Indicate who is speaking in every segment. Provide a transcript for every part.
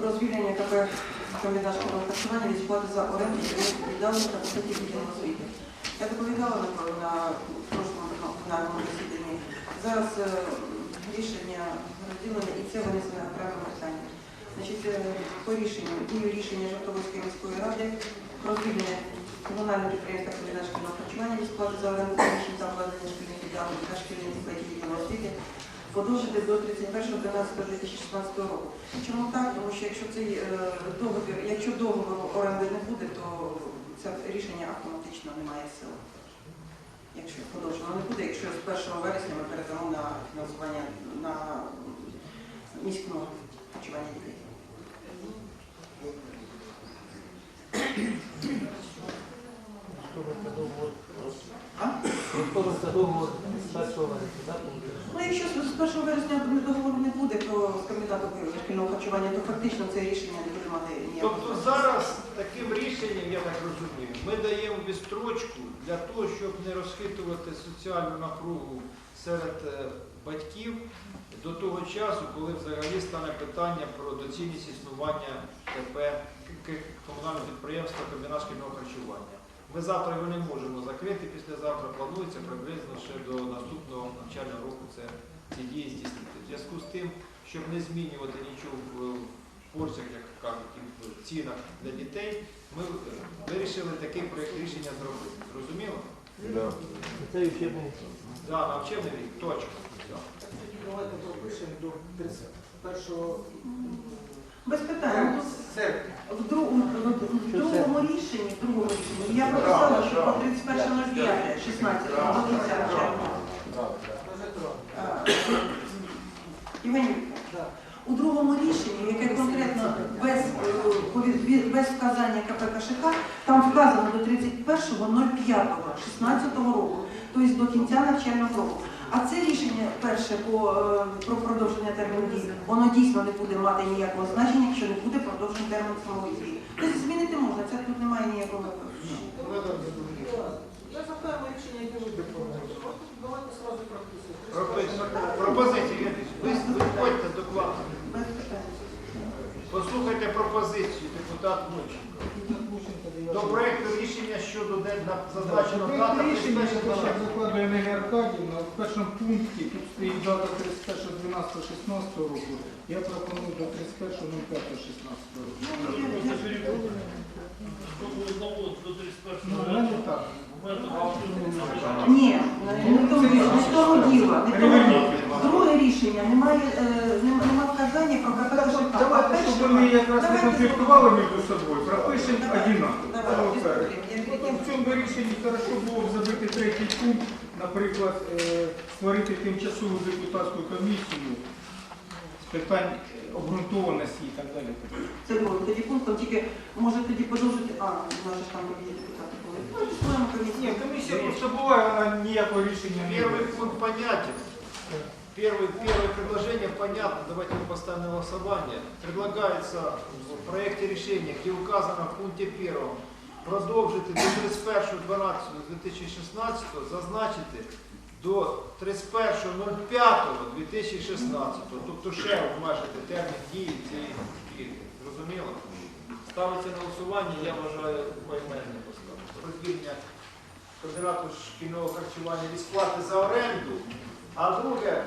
Speaker 1: про звільнення КП комбінат шкільного харчування від сплати за оренду віддалення та посаді відділу освіти. Я доповідала на, прошлому пленарному засіданні. Зараз е, рішення розділені і це винесено окреме питання. Значить, е, по рішенню, дію рішення Жовтоводської міської ради про звільнення комунального підприємства комбінат шкільного харчування від сплати за оренду приміщень та шкільних віддалень та шкільних дітей відділу освіти подовжити до 31.12.2016 року. Чому так? Тому що якщо цей е, договір, якщо договору оренди не буде, то це рішення автоматично не має сили. Якщо подовжено не буде, якщо з 1 вересня ми передамо на фінансування на харчування дітей. А?
Speaker 2: Військовий договор з першого вересня, так?
Speaker 1: Ну, якщо з 1 вересня договору не буде, то з комбінату шкільного харчування, то фактично це рішення не буде мати ніякого.
Speaker 3: Тобто зараз таким рішенням, я так розумію, ми даємо відстрочку для того, щоб не розхитувати соціальну напругу серед е, батьків до того часу, коли взагалі стане питання про доцільність існування к- комунального підприємства комбінат шкільного харчування. Ми завтра його не можемо закрити, післязавтра планується приблизно ще до наступного навчального року це ці дії здійснити. В зв'язку з тим, щоб не змінювати нічого в порціях, як кажуть, в цінах для дітей, ми е, вирішили такий проєкт рішення зробити. Зрозуміло?
Speaker 2: Це учебний.
Speaker 3: Да, на вчебний рік, точка. Да.
Speaker 4: Давайте пропишемо до 31
Speaker 1: Без питань.
Speaker 4: серпня.
Speaker 1: В другому, рішенні, в другому рішенні, я прописала, що по 31.05, 16 до кінця навчального. Е, у другому рішенні, яке конкретно без, е, без вказання КП КШК, там вказано до 31.05.16 року, тобто до кінця навчального року. А це рішення перше по, е, про продовження терміну дії, воно дійсно не буде мати ніякого значення, якщо не буде продовження терміну самої дії. Тобто змінити можна, це тут немає ніякого.
Speaker 4: Я за певне рішення, яке ви пропонуєте. Давайте сразу прописуємо.
Speaker 3: Пропис- Пропозиції. Ви виходьте до класу. Послухайте пропозицію депутат Мученко. До проєкту рішення щодо на- дата
Speaker 5: рішення,
Speaker 3: 31
Speaker 5: як закладує Нелі Аркадівна, в першому пункті тут стоїть дата 31.12.16 року. Я пропоную до 31.05.16 року. Ну, в мене так.
Speaker 1: Ні, не в тому діло, не в тому діло. Не тому. Друге рішення немає, е, нема нема вказання про КП.
Speaker 5: Давайте, щоб вони якраз не
Speaker 1: Давайте
Speaker 5: конфліктували між собою, пропишемо
Speaker 1: Давай,
Speaker 5: одинаково.
Speaker 1: давай,
Speaker 5: Це
Speaker 1: без
Speaker 5: окей.
Speaker 1: проблем. Я
Speaker 5: Потім
Speaker 1: перейду.
Speaker 5: в цьому рішенні хорошо було б забити третій пункт, наприклад, е, створити тимчасову депутатську комісію з питань е, обґрунтованості і так далі.
Speaker 1: Це було тоді пунктом, тільки може тоді продовжити. А, у нас же там є депутати були. Ну, числуємо
Speaker 5: Ні,
Speaker 1: комісію.
Speaker 5: комісія просто була, вона ніякого рішення не
Speaker 3: Первый
Speaker 5: було.
Speaker 3: пункт понятен. Первый, первое предложение понятно, давайте мы поставим на голосование. Предлагается в проекте решения, где указано в пункте первом, продовжити до 31.12.2016, зазначити до 31.05.2016, тобто ще обмежити термін дії цієї пільги. Зрозуміло? Ставиться на голосування, я вважаю, поіменно поставити. Про звільнення комбінату шкільного харчування від сплати за оренду, а друге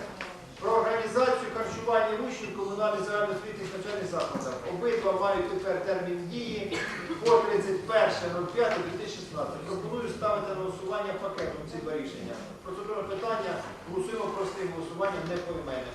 Speaker 3: про організацію харчування вищих комунальних загальноосвітніх навчальних закладах. Обидва мають тепер термін дії по 31.05.2016. Пропоную ставити на голосування пакетом ці два рішення. Процедура питання голосуємо простим голосуванням не поіменне.